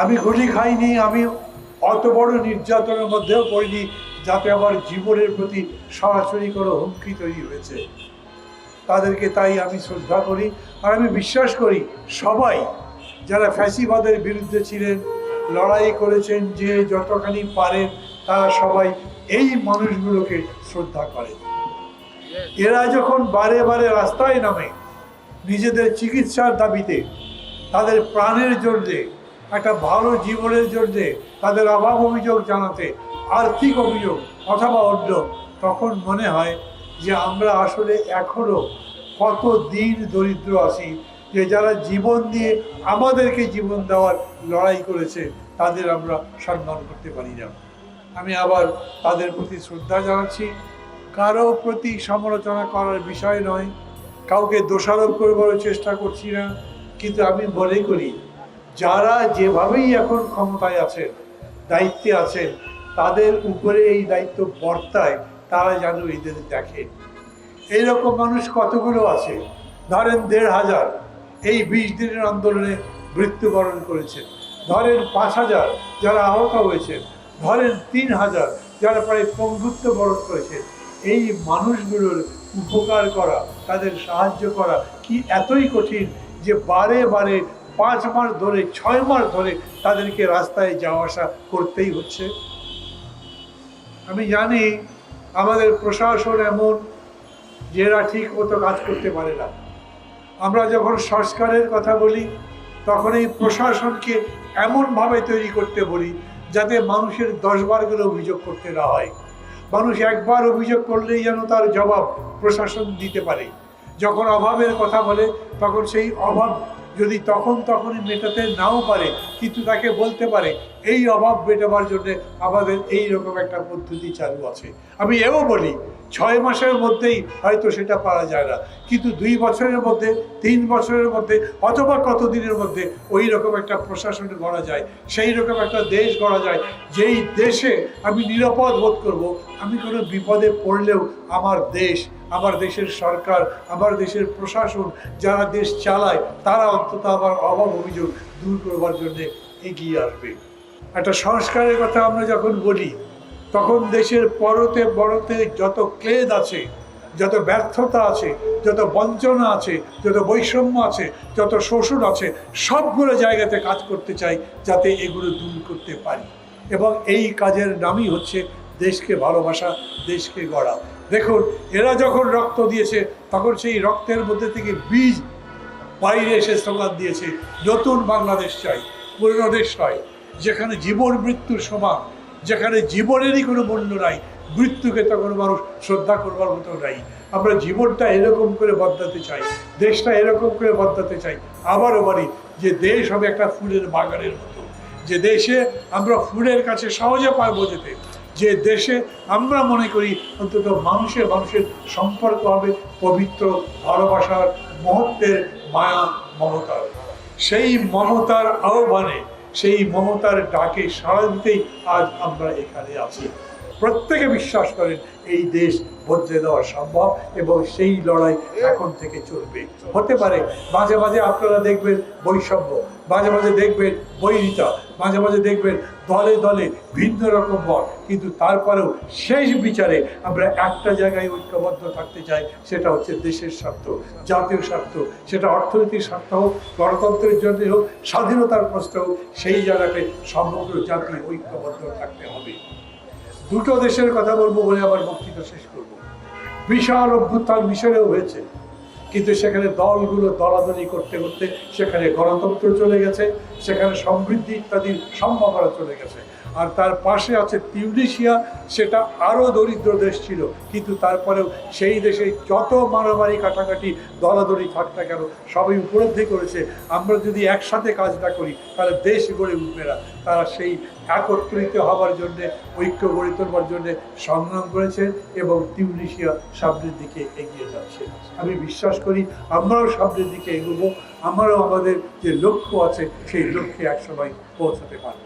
আমি গুলি খাইনি, আমি অত বড় নির্যাতনের মধ্যেও পড়িনি, যাতে আমার জীবনের প্রতি সরাসরি কোনো হুমকি তৈরি হয়েছে। তাদেরকে তাই আমি শ্রদ্ধা করি, আর আমি বিশ্বাস করি সবাই যারা ফ্যাসিবাদের বিরুদ্ধে ছিলেন, লড়াই করেছেন, যে যতখানি পারেন, তারা সবাই এই মানুষগুলোকে শ্রদ্ধা করেন। এরা যখন বারে বারে রাস্তায় নামে নিজেদের চিকিৎসার দাবিতে, তাদের প্রাণের জন্যে একটা ভালো জীবনের জন্যে তাদের অভাব অভিযোগ জানাতে, আর্থিক অভিযোগ অথবা অন্য তখন মনে হয় যে আমরা আসলে এখনও কত দিন দরিদ্র আছি যে যারা জীবন দিয়ে আমাদেরকে জীবন দেওয়ার লড়াই করেছে, তাদের আমরা সম্মান করতে পারি না। আমি আবার তাদের প্রতি শ্রদ্ধা জানাচ্ছি। কারও প্রতি সমালোচনা করার বিষয় নয়। কাউকে দোষারোপ করবার চেষ্টা করছি না। কিন্তু আমি মনে করি যারা যেভাবেই এখন ক্ষমতায় আছেন, দায়িত্বে আছেন, তাদের উপরে এই দায়িত্ব বর্তায় তারা যেন এদের দেখেন এইরকম মানুষ কতগুলো আছে? ধরেন দেড় হাজার এই বিশ দিনের আন্দোলনে মৃত্যুবরণ করেছেন। ধরেন পাঁচ হাজার যারা আহত হয়েছেন। ধরেন তিন হাজার যারা প্রায় পঙ্গুত্ব বরণ করেছেন। এই মানুষগুলোর উপকার করা, তাদের সাহায্য করা কি এতই কঠিন যে বারে বারে পাঁচ মাস ধরে ছয় মাস ধরে তাদেরকে রাস্তায় যাওয়া আসা করতেই হচ্ছে। আমি জানি আমাদের প্রশাসন এমন যে এরা ঠিক মতো কাজ করতে পারে না। আমরা যখন সংস্কারের কথা বলি, তখন এই প্রশাসনকে এমনভাবে তৈরি করতে বলি, যাতে মানুষের দশবার করে অভিযোগ করতে না হয়। মানুষ একবার অভিযোগ করলেই যেন তার জবাব প্রশাসন দিতে পারে। যখন অভাবের কথা বলে, তখন সেই অভাব যদি তখন তখনই মেটাতে নাও পারে, কিন্তু তাকে বলতে পারে, এই অভাব মেটাবার জন্যে আমাদের এই রকম একটা পদ্ধতি চালু আছে। আমি এও বলি ছয় মাসের মধ্যেই হয়তো সেটা পারা যায় না। কিন্তু দুই বছরের মধ্যে, তিন বছরের মধ্যে অথবা কত দিনের মধ্যে ওই রকম একটা প্রশাসন গড়া যায়, সেই রকম একটা দেশ গড়া যায়, যেই দেশে আমি নিরাপদ বোধ করব, আমি কোনো বিপদে পড়লেও আমার দেশ, আমার দেশের সরকার, আমার দেশের প্রশাসন, যারা দেশ চালায়, তারা অন্তত আমার অভাব অভিযোগ দূর করবার জন্যে এগিয়ে আসবে। একটা সংস্কারের কথা আমরা যখন বলি তখন দেশের পরতে বড়তে যত ক্লেদ আছে, যত ব্যর্থতা আছে, যত বঞ্চনা আছে, যত বৈষম্য আছে, যত শোষণ আছে, সবগুলো জায়গাতে কাজ করতে চাই যাতে এগুলো দূর করতে পারি। এবং এই কাজের নামই হচ্ছে দেশকে ভালোবাসা, দেশকে গড়া। দেখুন, এরা যখন রক্ত দিয়েছে, তখন সেই রক্তের মধ্যে থেকে বীজ বাইরে এসে স্লোগান দিয়েছে। নতুন বাংলাদেশ চাই, পুরনো দেশ নয়, যেখানে জীবন মৃত্যুর সমান। যেখানে জীবনেরই কোনো মূল্য নাই, মৃত্যুকে তখন মানুষ শ্রদ্ধা করবার মতো নাই। আমরা জীবনটা এরকম করে বদলাতে চাই, দেশটা এরকম করে বদলাতে চাই, আবারও বলি যে দেশ হবে একটা ফুলের বাগানের মতো। যে দেশে আমরা ফুলের কাছে সহজে পারব যেতে, যে দেশে আমরা মনে করি অন্তত মানুষের মানুষের সম্পর্ক হবে পবিত্র, ভালোবাসার, মহত্বের, মায়া, মমতার। সেই মমতার আহ্বানে সেই মমতার ডাকে সাড়া দিতেই আজ আমরা এখানে আছি। প্রত্যেকে বিশ্বাস করেন, এই দেশ বদলে দেওয়া সম্ভব এবং সেই লড়াই এখন থেকে চলবে। হতে পারে, মাঝে মাঝে আপনারা দেখবেন বৈষম্য, মাঝে মাঝে দেখবেন বৈরিতা, মাঝে মাঝে দেখবেন দলে দলে ভিন্ন রকম মত, কিন্তু তারপরেও শেষ বিচারে আমরা একটা জায়গায় ঐক্যবদ্ধ থাকতে চাই, সেটা হচ্ছে দেশের স্বার্থ জাতীয় স্বার্থ, সেটা অর্থনীতির স্বার্থ হোক, গণতন্ত্রের জন্য হোক, স্বাধীনতার প্রশ্ন হোক, সেই জায়গাতে সমগ্র জাতি ঐক্যবদ্ধ থাকতে হবে। দুটো দেশের কথা বলব বলে আমার বক্তৃতা শেষ করব। বিশাল অভ্যুত্থান মিশরেও হয়েছে। কিন্তু সেখানে দলগুলো দলাদলি করতে করতে সেখানে গণতন্ত্র চলে গেছে, সেখানে সমৃদ্ধি ইত্যাদির সম্ভাবনা চলে গেছে। আর তার পাশে আছে তিউনিশিয়া, সেটা আরও দরিদ্র দেশ ছিল। কিন্তু তারপরেও সেই দেশে যত মারামারি কাটাকাটি, দলাদলি থাক না কেন, সবাই উপলব্ধি করেছে। আমরা যদি একসাথে কাজ না করি, তাহলে দেশ গড়ে উঠবে না। তারা সেই একত্রিত হবার জন্যে, ঐক্য গড়ে তোলবার জন্যে সংগ্রাম করেছেন এবং তিউনিশিয়া সামনের দিকে এগিয়ে যাচ্ছে আমি বিশ্বাস করি আমরাও সামনের দিকে এগোবো, আমরাও আমাদের যে লক্ষ্য আছে সেই লক্ষ্যে একসময় পৌঁছাতে পারব।